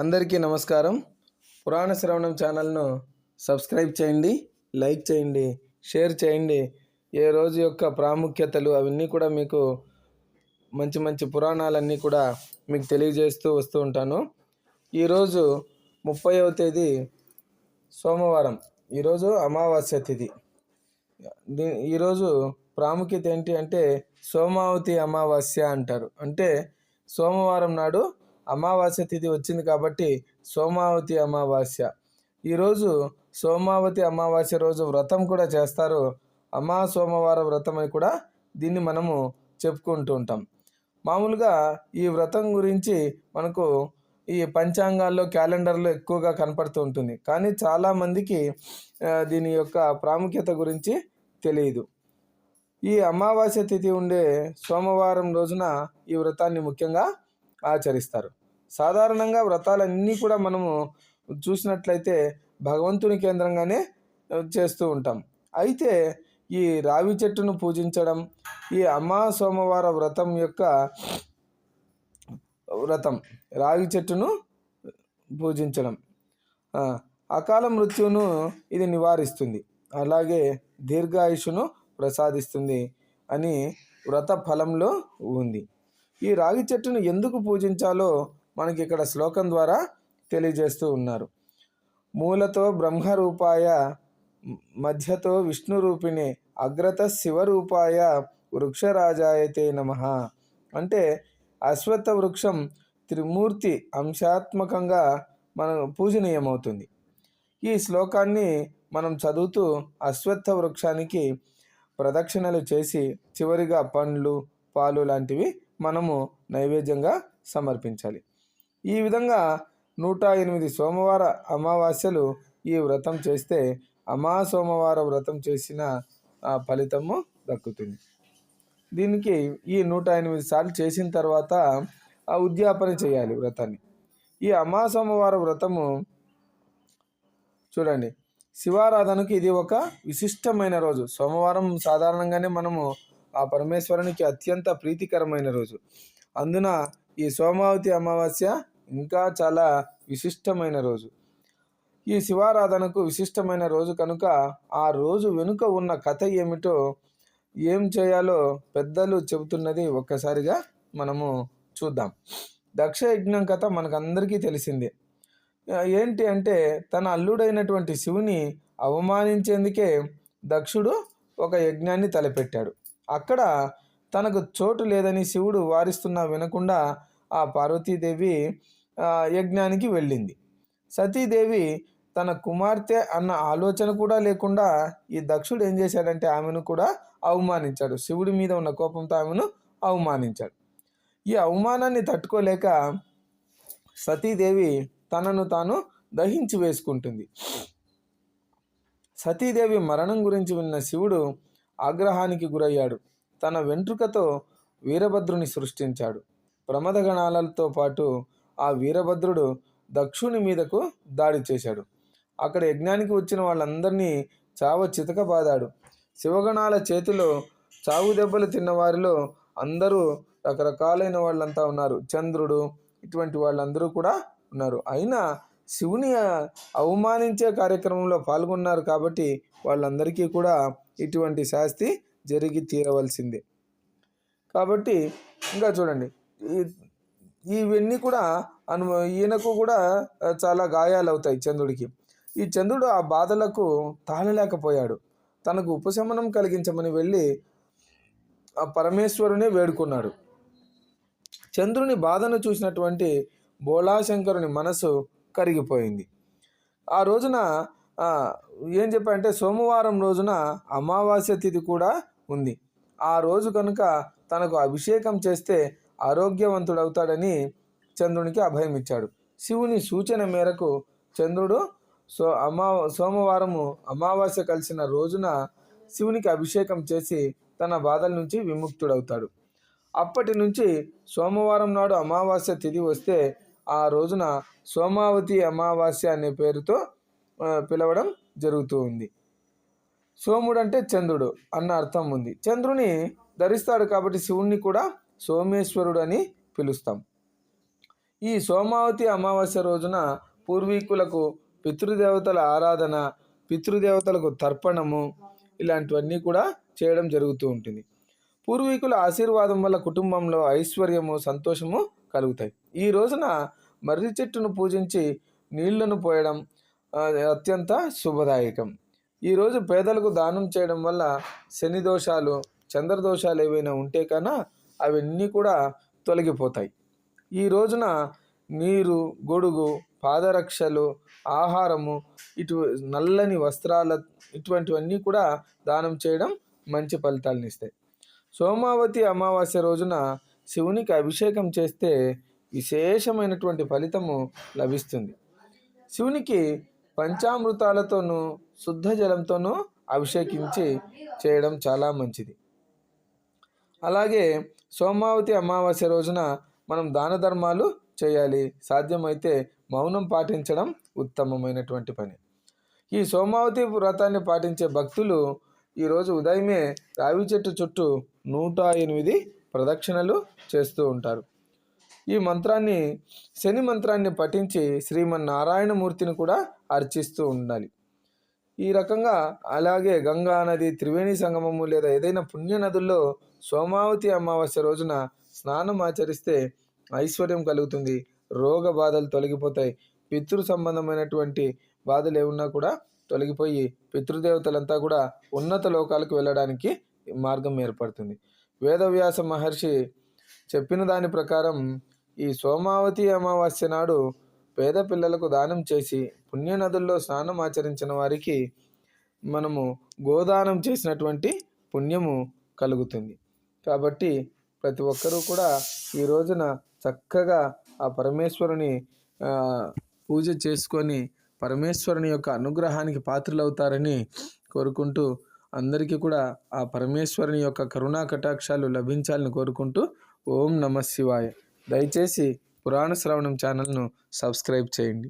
అందరికీ నమస్కారం. పురాణ శ్రవణం ఛానల్ను సబ్స్క్రైబ్ చేయండి లైక్ చేయండి షేర్ చేయండి. ఏ రోజు యొక్క ప్రాముఖ్యతలు అవన్నీ కూడా మీకు మంచి మంచి పురాణాలన్నీ కూడా మీకు తెలియజేస్తూ వస్తూ ఉంటాను. ఈరోజు ముప్పైవ తేదీ సోమవారం. ఈరోజు అమావాస్య తిథి దీ ఈరోజు ప్రాముఖ్యత ఏంటి అంటే సోమావతి అమావాస్య అంటారు. అంటే సోమవారం నాడు అమావాస్య తిథి వచ్చింది కాబట్టి సోమావతి అమావాస్య. ఈరోజు సోమావతి అమావాస్య రోజు వ్రతం కూడా చేస్తారు. అమా సోమవార వ్రతం అని కూడా దీన్ని మనము చెప్పుకుంటూ ఉంటాం. మామూలుగా ఈ వ్రతం గురించి మనకు ఈ పంచాంగాల్లో క్యాలెండర్లో ఎక్కువగా కనపడుతూ ఉంటుంది. కానీ చాలామందికి దీని యొక్క ప్రాముఖ్యత గురించి తెలియదు. ఈ అమావాస్య తిథి ఉండే సోమవారం రోజున ఈ వ్రతాన్ని ముఖ్యంగా ఆచరిస్తారు. సాధారణంగా వ్రతాలన్నీ కూడా మనము చూసినట్లయితే భగవంతుని కేంద్రంగానే చేస్తూ ఉంటాం. అయితే ఈ రావి చెట్టును పూజించడం ఈ అమా సోమవార వ్రతం యొక్క వ్రతం రావి చెట్టును పూజించడం. అకాల మృత్యువును ఇది నివారిస్తుంది. అలాగే దీర్ఘాయుషును ప్రసాదిస్తుంది అని వ్రత ఫలంలో ఉంది. ఈ రాగి చెట్టును ఎందుకు పూజించాలో మనకి ఇక్కడ శ్లోకం ద్వారా తెలియజేస్తూ ఉన్నారు. మూలతో బ్రహ్మరూపాయ మధ్యతో విష్ణు రూపిణి అగ్రత శివరూపాయ వృక్షరాజాయతే నమ. అంటే అశ్వత్థ వృక్షం త్రిమూర్తి అంశాత్మకంగా మన పూజనీయమవుతుంది. ఈ శ్లోకాన్ని మనం చదువుతూ అశ్వత్థ వృక్షానికి ప్రదక్షిణలు చేసి చివరిగా పండ్లు పాలు లాంటివి మనము నైవేద్యంగా సమర్పించాలి. ఈ విధంగా నూట ఎనిమిది సోమవార అమావాస్యలు ఈ వ్రతం చేస్తే అమా సోమవార వ్రతం చేసిన ఆ, ఫలితము దక్కుతుంది. దీనికి ఈ నూట ఎనిమిది సార్లు చేసిన తర్వాత ఆ ఉద్యాపన చేయాలి వ్రతాన్ని. ఈ అమా సోమవార వ్రతము చూడండి శివారాధనకు ఇది ఒక విశిష్టమైన రోజు. సోమవారం సాధారణంగానే మనము ఆ పరమేశ్వరునికి అత్యంత ప్రీతికరమైన రోజు. అందున ఈ సోమావతి అమావాస్య ఇంకా చాలా విశిష్టమైన రోజు. ఈ శివారాధనకు విశిష్టమైన రోజు కనుక ఆ రోజు వెనుక ఉన్న కథ ఏమిటో ఏం చేయాలో పెద్దలు చెబుతున్నది ఒక్కసారిగా మనము చూద్దాం. దక్ష యజ్ఞం కథ మనకందరికీ తెలిసిందే. ఏంటి అంటే తన అల్లుడైనటువంటి శివుని అవమానించేందుకే దక్షుడు ఒక యజ్ఞాన్ని తలపెట్టాడు. అక్కడ తనకు చోటు లేదని శివుడు వారిస్తున్నా వినకుండా ఆ పార్వతీదేవి యజ్ఞానికి వెళ్ళింది. సతీదేవి తన కుమార్తె అన్న ఆలోచన కూడా లేకుండా ఈ దక్షుడు ఏం చేశాడంటే ఆమెను కూడా అవమానించాడు. శివుడి మీద ఉన్న కోపంతో ఆమెను అవమానించాడు. ఈ అవమానాన్ని తట్టుకోలేక సతీదేవి తనను తాను దహించి వేసుకుంటుంది. సతీదేవి మరణం గురించి విన్న శివుడు ఆగ్రహానికి గురయ్యాడు. తన వెంట్రుకతో వీరభద్రుని సృష్టించాడు. ప్రమదగణాలతో పాటు ఆ వీరభద్రుడు దక్షుని మీదకు దాడి చేశాడు. అక్కడ యజ్ఞానికి వచ్చిన వాళ్ళందరినీ చావ చితకబాదాడు శివగణాల చేతిలో చావు దెబ్బలు తిన్న వారిలో అందరూ రకరకాలైన వాళ్ళంతా ఉన్నారు. చంద్రుడు ఇటువంటి వాళ్ళందరూ కూడా ఉన్నారు. అయినా శివుని అవమానించే కార్యక్రమంలో పాల్గొన్నారు కాబట్టి వాళ్ళందరికీ కూడా ఇటువంటి శాస్తి జరిగి తీరవలసిందే. కాబట్టి ఇంకా చూడండి. ఇవన్నీ కూడా అను ఈయనకు కూడా చాలా గాయాలు అవుతాయి చంద్రుడికి. ఈ చంద్రుడు ఆ బాధలకు తాళలేకపోయాడు. తనకు ఉపశమనం కలిగించమని వెళ్ళి ఆ పరమేశ్వరునే వేడుకున్నాడు. చంద్రుని బాధను చూసినటువంటి బోళాశంకరుని మనసు కరిగిపోయింది. ఆ రోజున ఏం చెప్పారంటే సోమవారం రోజున అమావాస్య తిథి కూడా ఉంది. ఆ రోజు కనుక తనకు అభిషేకం చేస్తే ఆరోగ్యవంతుడవుతాడని చంద్రునికి అభయం ఇచ్చాడు శివుని సూచన మేరకు చంద్రుడు సో అమా సోమవారము అమావాస్య కలిసిన రోజున శివునికి అభిషేకం చేసి తన బాధల నుంచి విముక్తుడవుతాడు. అప్పటి నుంచి సోమవారం నాడు అమావాస్య తిథి వస్తే ఆ రోజున సోమావతి అమావాస్య అనే పేరుతో పిలవడం జరుగుతూ ఉంది. సోముడు అంటే చంద్రుడు అన్న అర్థం ఉంది. చంద్రుని ధరిస్తాడు కాబట్టి శివుణ్ణి కూడా సోమేశ్వరుడు అని పిలుస్తాం. ఈ సోమావతి అమావాస్య రోజున పూర్వీకులకు పితృదేవతల ఆరాధన పితృదేవతలకు తర్పణము ఇలాంటివన్నీ కూడా చేయడం జరుగుతూ ఉంటుంది. పూర్వీకుల ఆశీర్వాదం వల్ల కుటుంబంలో ఐశ్వర్యము సంతోషము కలుగుతాయి. ఈ రోజున మర్రి చెట్టును పూజించి నీళ్ళను పోయడం అత్యంత శుభదాయకం. ఈరోజు పేదలకు దానం చేయడం వల్ల శని దోషాలు చంద్రదోషాలు ఏవైనా ఉంటే కన్నా అవన్నీ కూడా తొలగిపోతాయి. ఈ రోజున నీరు గొడుగు పాదరక్షలు ఆహారము ఇటు నల్లని వస్త్రాల ఇటువంటివన్నీ కూడా దానం చేయడం మంచి ఫలితాలను ఇస్తాయి. సోమావతి అమావాస్య రోజున శివునికి అభిషేకం చేస్తే విశేషమైనటువంటి ఫలితము లభిస్తుంది. శివునికి పంచామృతాలతోనూ శుద్ధ జలంతోనూ అభిషేకించి చేయడం చాలా మంచిది. అలాగే సోమావతి అమావాస్య రోజున మనం దాన ధర్మాలు చేయాలి. సాధ్యమైతే మౌనం పాటించడం ఉత్తమమైనటువంటి పని. ఈ సోమావతి వ్రతాన్ని పాటించే భక్తులు ఈరోజు ఉదయమే రావి చెట్టు చుట్టూ నూట ఎనిమిది ప్రదక్షిణలు చేస్తూ ఉంటారు. ఈ మంత్రాన్ని శని మంత్రాన్ని పఠించి శ్రీమన్నారాయణమూర్తిని కూడా అర్చిస్తూ ఉండాలి. ఈ రకంగా అలాగే గంగా నది త్రివేణి సంగమము లేదా ఏదైనా పుణ్య నదుల్లో సోమావతి అమావాస్య రోజున స్నానం ఆచరిస్తే ఐశ్వర్యం కలుగుతుంది. రోగ బాధలు తొలగిపోతాయి. పితృ సంబంధమైనటువంటి బాధలు ఏమున్నా కూడా తొలగిపోయి పితృదేవతలంతా కూడా ఉన్నత లోకాలకు వెళ్ళడానికి మార్గం ఏర్పడుతుంది. వేదవ్యాస మహర్షి చెప్పిన దాని ప్రకారం ఈ సోమావతి అమావాస్య నాడు పేద పిల్లలకు దానం చేసి పుణ్యనదుల్లో స్నానం ఆచరించిన వారికి మనము గోదానం చేసినటువంటి పుణ్యము కలుగుతుంది. కాబట్టి ప్రతి ఒక్కరూ కూడా ఈ రోజున చక్కగా ఆ పరమేశ్వరుని పూజ చేసుకొని పరమేశ్వరుని యొక్క అనుగ్రహానికి పాత్రలవుతారని కోరుకుంటూ అందరికీ కూడా ఆ పరమేశ్వరుని యొక్క కరుణా కటాక్షాలు లభించాలని కోరుకుంటూ ఓం నమ శివాయ. దయచేసి పురాణ శ్రవణం ఛానల్ను సబ్స్క్రైబ్ చేయండి.